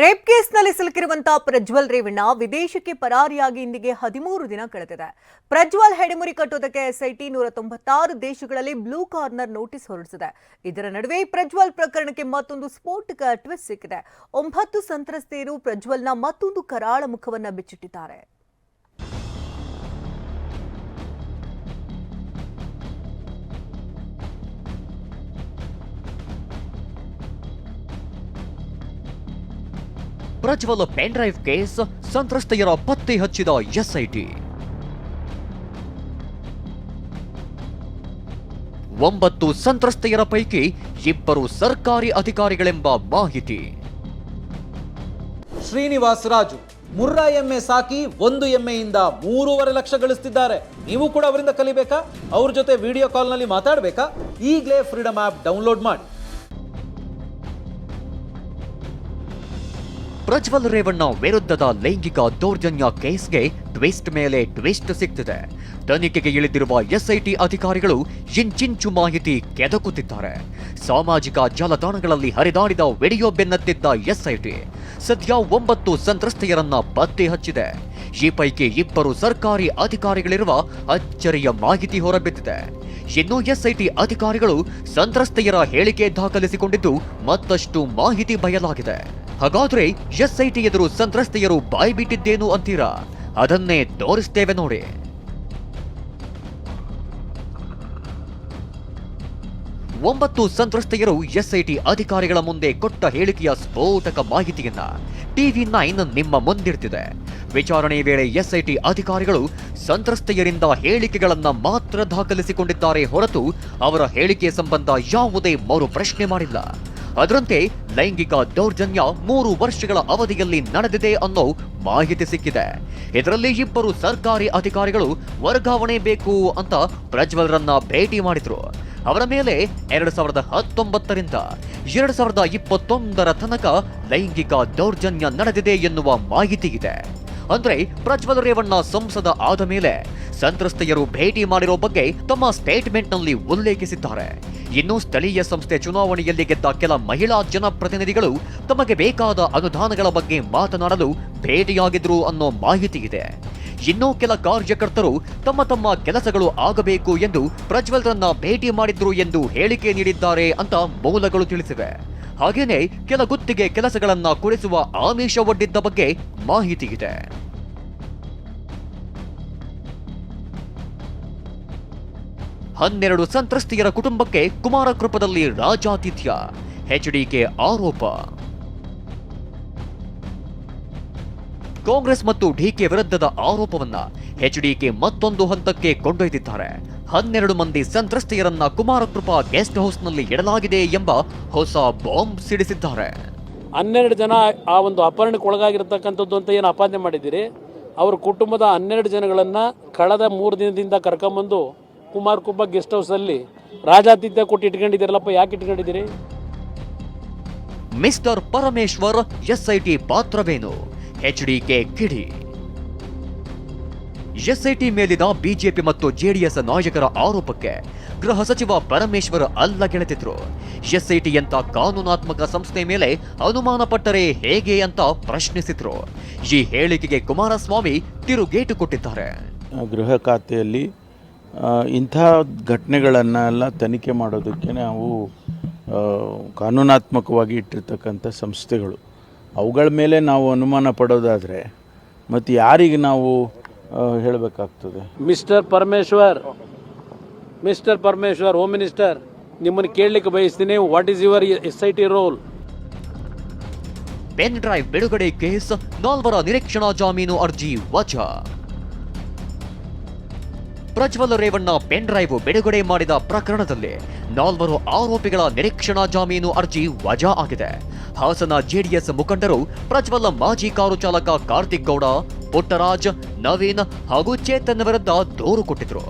Rape ಕೇಸ್ನಲ್ಲಿ ಸಿಲುಕಿರುವಂತಹ ಪ್ರಜ್ವಲ್ ರೇವಣ್ಣ ವಿದೇಶಕ್ಕೆ ಪರಾರಿಯಾಗಿ ಇಂದಿಗೆ ಹದಿಮೂರು ದಿನ ಕಳೆದಿದೆ. ಪ್ರಜ್ವಲ್ ಹೆಡೆಮುರಿ ಕಟ್ಟೋದಕ್ಕೆ ಎಸ್ಐಟಿ ನೂರ ತೊಂಬತ್ತಾರು ದೇಶಗಳಲ್ಲಿ ಬ್ಲೂ ಕಾರ್ನರ್ ನೋಟಿಸ್ ಹೊರಡಿಸಿದೆ. ಇದರ ನಡುವೆ ಪ್ರಜ್ವಲ್ ಪ್ರಕರಣಕ್ಕೆ ಮತ್ತೊಂದು ಸ್ಫೋಟಕ ಟ್ವಿಸ್ಟ್ ಸಿಕ್ಕಿದೆ. ಒಂಬತ್ತು ಸಂತ್ರಸ್ತೆಯರು ಪ್ರಜ್ವಲ್ನ ಮತ್ತೊಂದು ಕರಾಳ ಮುಖವನ್ನು ಬಿಚ್ಚಿಟ್ಟಿದ್ದಾರೆ. ಪ್ರಜ್ವಲ್ ಪೆನ್ ಡ್ರೈವ್ ಕೇಸ್ ಸಂತ್ರಸ್ತೆಯರ ಪತ್ತೆ ಹಚ್ಚಿದ ಎಸ್ಐಟಿ. ಒಂಬತ್ತು ಸಂತ್ರಸ್ತೆಯರ ಪೈಕಿ ಇಬ್ಬರು ಸರ್ಕಾರಿ ಅಧಿಕಾರಿಗಳೆಂಬ ಮಾಹಿತಿ. ಶ್ರೀನಿವಾಸ್ ರಾಜು, ಮುರ್ರಾ ಎಮ್ಮೆ ಸಾಕಿ ಒಂದು ಎಮ್ಮೆಯಿಂದ ಮೂರುವರೆ ಲಕ್ಷ ಗಳಿಸ್ತಿದ್ದಾರೆ. ನೀವು ಕೂಡ ಅವರಿಂದ ಕಲಿಬೇಕಾ? ಅವ್ರ ಜೊತೆ ವಿಡಿಯೋ ಕಾಲ್ನಲ್ಲಿ ಮಾತಾಡಬೇಕಾ? ಈಗಲೇ ಫ್ರೀಡಮ್ ಆ್ಯಪ್ ಡೌನ್ಲೋಡ್ ಮಾಡಿ. ಪ್ರಜ್ವಲ್ ರೇವಣ್ಣ ವಿರುದ್ಧದ ಲೈಂಗಿಕ ದೌರ್ಜನ್ಯ ಕೇಸ್ಗೆ ಟ್ವಿಸ್ಟ್ ಮೇಲೆ ಟ್ವಿಸ್ಟ್ ಸಿಗ್ತಿದೆ ತನಿಖೆಗೆ ಇಳಿದಿರುವ ಎಸ್ಐಟಿ ಅಧಿಕಾರಿಗಳು ಇಂಚಿಂಚು ಮಾಹಿತಿ ಕೆದಕುತ್ತಿದ್ದಾರೆ. ಸಾಮಾಜಿಕ ಜಾಲತಾಣಗಳಲ್ಲಿ ಹರಿದಾಡಿದ ವಿಡಿಯೋ ಬೆನ್ನತ್ತಿದ್ದ ಎಸ್ಐಟಿ, ಸದ್ಯ ಒಂಬತ್ತು ಸಂತ್ರಸ್ತೆಯರನ್ನ ಪತ್ತೆ ಹಚ್ಚಿದೆ. ಈ ಪೈಕಿ ಇಬ್ಬರು ಸರ್ಕಾರಿ ಅಧಿಕಾರಿಗಳಿರುವ ಅಚ್ಚರಿಯ ಮಾಹಿತಿ ಹೊರಬಿದ್ದಿದೆ. ಇನ್ನು ಎಸ್ಐಟಿ ಅಧಿಕಾರಿಗಳು ಸಂತ್ರಸ್ತೆಯರ ಹೇಳಿಕೆ ದಾಖಲಿಸಿಕೊಂಡಿದ್ದು ಮತ್ತಷ್ಟು ಮಾಹಿತಿ ಬಯಲಾಗಿದೆ. ಹಾಗಾದ್ರೆ ಎಸ್ಐಟಿ ಎದುರು ಸಂತ್ರಸ್ತೆಯರು ಬಾಯಿ ಬಿಟ್ಟಿದ್ದೇನು ಅಂತೀರಾ? ಅದನ್ನೇ ತೋರಿಸ್ತೇವೆ ನೋಡಿ. ಒಂಬತ್ತು ಸಂತ್ರಸ್ತೆಯರು ಎಸ್ಐಟಿ ಅಧಿಕಾರಿಗಳ ಮುಂದೆ ಕೊಟ್ಟ ಹೇಳಿಕೆಯ ಸ್ಫೋಟಕ ಮಾಹಿತಿಯನ್ನ ಟಿವಿ ನೈನ್ ನಿಮ್ಮ ಮುಂದಿಡ್ತಿದೆ. ವಿಚಾರಣೆ ವೇಳೆ ಎಸ್ಐಟಿ ಅಧಿಕಾರಿಗಳು ಸಂತ್ರಸ್ತೆಯರಿಂದ ಹೇಳಿಕೆಗಳನ್ನು ಮಾತ್ರ ದಾಖಲಿಸಿಕೊಂಡಿದ್ದಾರೆ ಹೊರತು ಅವರ ಹೇಳಿಕೆ ಸಂಬಂಧ ಯಾವುದೇ ಮರು ಪ್ರಶ್ನೆ ಮಾಡಿಲ್ಲ. ಅದರಂತೆ ಲೈಂಗಿಕ ದೌರ್ಜನ್ಯ ಮೂರು ವರ್ಷಗಳ ಅವಧಿಯಲ್ಲಿ ನಡೆದಿದೆ ಅನ್ನೋ ಮಾಹಿತಿ ಸಿಕ್ಕಿದೆ. ಇದರಲ್ಲಿ ಇಬ್ಬರು ಸರ್ಕಾರಿ ಅಧಿಕಾರಿಗಳು ವರ್ಗಾವಣೆ ಬೇಕು ಅಂತ ಪ್ರಜ್ವಲ್ರನ್ನ ಭೇಟಿ ಮಾಡಿದ್ರು. ಅವರ ಮೇಲೆ ಎರಡು ಸಾವಿರದ ಹತ್ತೊಂಬತ್ತರಿಂದ ಎರಡು ಸಾವಿರದ ಇಪ್ಪತ್ತೊಂದರ ತನಕ ಲೈಂಗಿಕ ದೌರ್ಜನ್ಯ ನಡೆದಿದೆ ಎನ್ನುವ ಮಾಹಿತಿ ಇದೆ. ಅಂದ್ರೆ ಪ್ರಜ್ವಲ್ ರೇವಣ್ಣ ಸಂಸದ ಆದ ಮೇಲೆ ಸಂತ್ರಸ್ತೆಯರು ಭೇಟಿ ಮಾಡಿರೋ ಬಗ್ಗೆ ತಮ್ಮ ಸ್ಟೇಟ್ಮೆಂಟ್ನಲ್ಲಿ ಉಲ್ಲೇಖಿಸಿದ್ದಾರೆ. ಇನ್ನು ಸ್ಥಳೀಯ ಸಂಸ್ಥೆ ಚುನಾವಣೆಯಲ್ಲಿ ಗೆದ್ದ ಕೆಲ ಮಹಿಳಾ ಜನಪ್ರತಿನಿಧಿಗಳು ತಮಗೆ ಬೇಕಾದ ಅನುದಾನಗಳ ಬಗ್ಗೆ ಮಾತನಾಡಲು ಭೇಟಿಯಾಗಿದ್ರು ಅನ್ನೋ ಮಾಹಿತಿ ಇದೆ. ಇನ್ನೂ ಕೆಲ ಕಾರ್ಯಕರ್ತರು ತಮ್ಮ ತಮ್ಮ ಕೆಲಸಗಳು ಆಗಬೇಕು ಎಂದು ಪ್ರಜ್ವಲ್ರನ್ನ ಭೇಟಿ ಮಾಡಿದ್ರು ಎಂದು ಹೇಳಿಕೆ ನೀಡಿದ್ದಾರೆ ಅಂತ ಮೂಲಗಳು ತಿಳಿಸಿವೆ. ಹಾಗೆಯೇ ಕೆಲ ಗುತ್ತಿಗೆ ಕೆಲಸಗಳನ್ನ ಕೊಡಿಸುವ ಆಮಿಷ ಒಡ್ಡಿದ್ದ ಬಗ್ಗೆ ಮಾಹಿತಿ ಇದೆ. ಹನ್ನೆರಡು ಸಂತ್ರಸ್ತೆಯರ ಕುಟುಂಬಕ್ಕೆ ಕುಮಾರಕೃಪದಲ್ಲಿ ರಾಜಾತಿಥ್ಯ. ಎಚ್ಡಿಕೆ ಆರೋಪ. ಕಾಂಗ್ರೆಸ್ ಮತ್ತು ಡಿಕೆ ವಿರುದ್ಧದ ಆರೋಪವನ್ನ ಎಚ್ಡಿಕೆ ಮತ್ತೊಂದು ಹಂತಕ್ಕೆ ಕೊಂಡೊಯ್ದಿದ್ದಾರೆ. ಹನ್ನೆರಡು ಮಂದಿ ಸಂತ್ರಸ್ತೆಯರನ್ನ ಕುಮಾರಕೃಪಾ ಗೆಸ್ಟ್ ಹೌಸ್ನಲ್ಲಿ ಇಡಲಾಗಿದೆ ಎಂಬ ಹೊಸ ಬಾಂಬ್ ಸಿಡಿಸಿದ್ದಾರೆ. ಹನ್ನೆರಡು ಜನ ಆ ಒಂದು ಅಪಹರಣಕ್ಕೆ ಒಳಗಾಗಿರ್ತಕ್ಕಂಥದ್ದು ಅಂತ ಏನು ಅಪಾದನೆ ಮಾಡಿದ್ದೀರಿ? ಅವ್ರ ಕುಟುಂಬದ ಹನ್ನೆರಡು ಜನಗಳನ್ನು ಕಳೆದ ಮೂರು ದಿನದಿಂದ ಕರ್ಕೊಂಬಂದು ಕುಮಾರ್ ಕುಬ್ಬ ಗೆಸ್ಟ್ ಹೌಸಲ್ಲಿ ರಾಜಾತಿಥ್ಯ ಕೊಟ್ಟು ಇಟ್ಕೊಂಡಿದ್ದೀರಲ್ಲಪ್ಪ ಯಾಕೆ ಇಟ್ಕೊಂಡಿದ್ದೀರಿ? ಮಿಸ್ಟರ್ ಪರಮೇಶ್ವರ್ ಎಸ್ಐಟಿ ಪಾತ್ರವೇನು? ಎಚ್ಡಿಕೆ ಕಿಡಿ. ಎಸ್ಐಟಿ ಮೇಲಿನ ಬಿಜೆಪಿ ಮತ್ತು ಜೆಡಿಎಸ್ ನಾಯಕರ ಆರೋಪಕ್ಕೆ ಗೃಹ ಸಚಿವ ಪರಮೇಶ್ವರ್ ಅಲ್ಲಗೆಳೆದಿದ್ರು ಎಸ್ಐಟಿ ಅಂತ ಕಾನೂನಾತ್ಮಕ ಸಂಸ್ಥೆ ಮೇಲೆ ಅನುಮಾನ ಪಟ್ಟರೆ ಹೇಗೆ ಅಂತ ಪ್ರಶ್ನಿಸಿದ್ರು. ಈ ಹೇಳಿಕೆಗೆ ಕುಮಾರಸ್ವಾಮಿ ತಿರುಗೇಟು ಕೊಟ್ಟಿದ್ದಾರೆ. ಗೃಹ ಖಾತೆಯಲ್ಲಿ ಇಂಥ ಘಟನೆಗಳನ್ನೆಲ್ಲ ತನಿಖೆ ಮಾಡೋದಕ್ಕೆ ನಾವು ಕಾನೂನಾತ್ಮಕವಾಗಿ ಇಟ್ಟಿರ್ತಕ್ಕಂಥ ಸಂಸ್ಥೆಗಳು. ಅವುಗಳ ಮೇಲೆ ನಾವು ಅನುಮಾನ ಪಡೋದಾದರೆ ಮತ್ತು ಯಾರಿಗೆ ನಾವು ಹೇಳಬೇಕಾಗ್ತದೆ? Mister Parameshwar mister Parameshwar home minister ನಿಮ್ಮನ್ನು ಕೇಳಲಿಕ್ಕೆ ಬಯಸ್ತೀನಿ. What is your S I T role pen drive ಬಿಡುಗಡೆ ಕೇಸ್ ನಾಲ್ವರ ನಿರೀಕ್ಷಣಾ ಜಾಮೀನು ಅರ್ಜಿ ವಜಾ. ಪ್ರಜ್ವಲ್ ರೇವಣ್ಣ ಪೆನ್ ಡ್ರೈವ್ ಬಿಡುಗಡೆ ಮಾಡಿದ ಪ್ರಕರಣದಲ್ಲಿ ನಾಲ್ವರು ಆರೋಪಿಗಳ ನಿರೀಕ್ಷಣಾ ಜಾಮೀನು ಅರ್ಜಿ ವಜಾ ಆಗಿದೆ. ಹಾಸನ ಜೆಡಿಎಸ್ ಮುಖಂಡರು ಪ್ರಜ್ವಲ್ ಮಾಜಿ ಕಾರು ಚಾಲಕ ಕಾರ್ತಿಕ್ ಗೌಡ, ಪುಟ್ಟರಾಜ್, ನವೀನ್ ಹಾಗೂ ಚೇತನ್ ವಿರುದ್ಧ ದೂರು ಕೊಟ್ಟಿದ್ರು.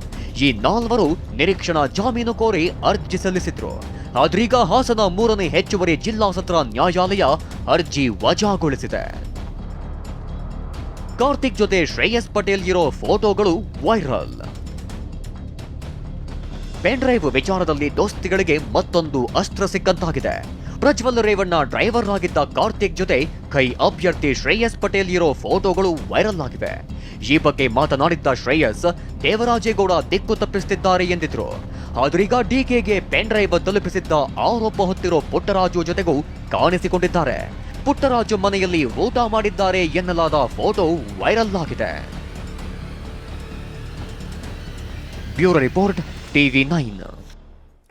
ಈ ನಾಲ್ವರು ನಿರೀಕ್ಷಣಾ ಜಾಮೀನು ಕೋರಿ ಅರ್ಜಿ ಸಲ್ಲಿಸಿದ್ರು. ಆದ್ರೀಗ ಹಾಸನ ಮೂರನೇ ಹೆಚ್ಚುವರಿ ಜಿಲ್ಲಾ ಸತ್ರ ನ್ಯಾಯಾಲಯ ಅರ್ಜಿ ವಜಾಗೊಳಿಸಿದೆ. ಕಾರ್ತಿಕ್ ಜೊತೆ ಶ್ರೇಯಸ್ ಪಟೇಲ್ ಇರೋ ಫೋಟೋಗಳು ವೈರಲ್. ಪೆನ್ ಡ್ರೈವ್ ವಿಚಾರದಲ್ಲಿ ದೋಸ್ತಿಗಳಿಗೆ ಮತ್ತೊಂದು ಅಸ್ತ್ರ ಸಿಕ್ಕಂತಾಗಿದೆ. ಪ್ರಜ್ವಲ್ ರೇವಣ್ಣ ಡ್ರೈವರ್ ಆಗಿದ್ದ ಕಾರ್ತಿಕ್ ಜೊತೆ ಕೈ ಅಭ್ಯರ್ಥಿ ಶ್ರೇಯಸ್ ಪಟೇಲ್ ಇರೋ ಫೋಟೋಗಳು ವೈರಲ್ ಆಗಿವೆ. ಈ ಬಗ್ಗೆ ಮಾತನಾಡಿದ್ದ ಶ್ರೇಯಸ್, ದೇವರಾಜೇಗೌಡ ದಿಕ್ಕು ತಪ್ಪಿಸುತ್ತಿದ್ದಾರೆ ಎಂದಿದ್ರು. ಆದ್ರೀಗ ಡಿಕೆಗೆ ಪೆನ್ ಡ್ರೈವ್ ತಲುಪಿಸಿದ್ದ ಆರೋಪ ಹೊತ್ತಿರೋ ಪುಟ್ಟರಾಜು ಜೊತೆಗೂ ಕಾಣಿಸಿಕೊಂಡಿದ್ದಾರೆ. ಪುಟ್ಟರಾಜು ಮನೆಯಲ್ಲಿ ಊಟ ಮಾಡಿದ್ದಾರೆ ಎನ್ನಲಾದ ಫೋಟೋ ವೈರಲ್ ಆಗಿದೆ. Bureau report. TV nine